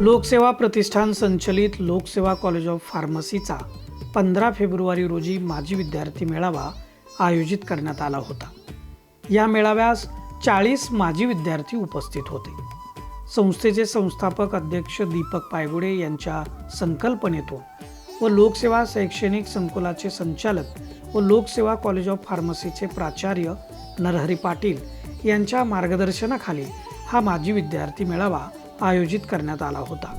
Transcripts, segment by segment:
लोकसेवा प्रतिष्ठान संचलित लोकसेवा कॉलेज ऑफ फार्मसीचा पंधरा फेब्रुवारी रोजी माजी विद्यार्थी मेळावा आयोजित करण्यात आला होता. या मेळाव्यास चाळीस माजी विद्यार्थी उपस्थित होते. संस्थेचे संस्थापक अध्यक्ष दीपक पायगुडे यांच्या संकल्पनेतून व लोकसेवा शैक्षणिक संकुलाचे संचालक व लोकसेवा कॉलेज ऑफ फार्मसीचे प्राचार्य नरहरी पाटील यांच्या मार्गदर्शनाखाली हा माजी विद्यार्थी मेळावा आयोजित करण्यात आला होता.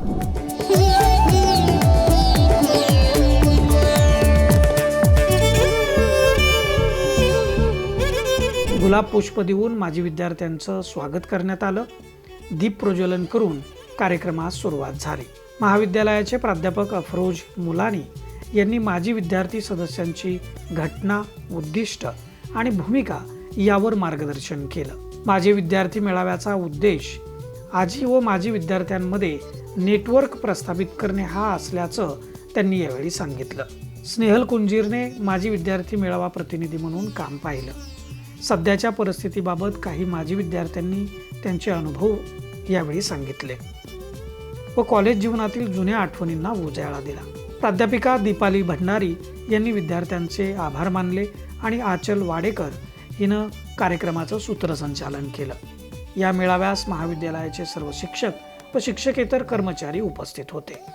गुलाब पुष्प देऊन माजी विद्यार्थ्यांचं स्वागत करण्यात आलं. दीप प्रज्वलन करून कार्यक्रमास सुरुवात झाली. महाविद्यालयाचे प्राध्यापक अफरोज मुलानी यांनी माजी विद्यार्थी सदस्यांची घटना उद्दिष्ट आणि भूमिका यावर मार्गदर्शन केलं. माजी विद्यार्थी मेळाव्याचा उद्देश आजी व माजी विद्यार्थ्यांमध्ये नेटवर्क प्रस्थापित करणे हा असल्याचं त्यांनी यावेळी सांगितलं. स्नेहल कुंजीरने माजी विद्यार्थी मेळावा प्रतिनिधी म्हणून काम पाहिलं. सध्याच्या परिस्थितीबाबत काही माजी विद्यार्थ्यांनी त्यांचे अनुभव यावेळी सांगितले व कॉलेज जीवनातील जुन्या आठवणींना उजाळा दिला. प्राध्यापिका दीपाली भंडारी यांनी विद्यार्थ्यांचे आभार मानले आणि आचल वाडेकर हिनं कार्यक्रमाचं सूत्रसंचालन केलं. या मेळाव्यास महाविद्यालयाचे सर्व शिक्षक व शिक्षकेतर कर्मचारी उपस्थित होते.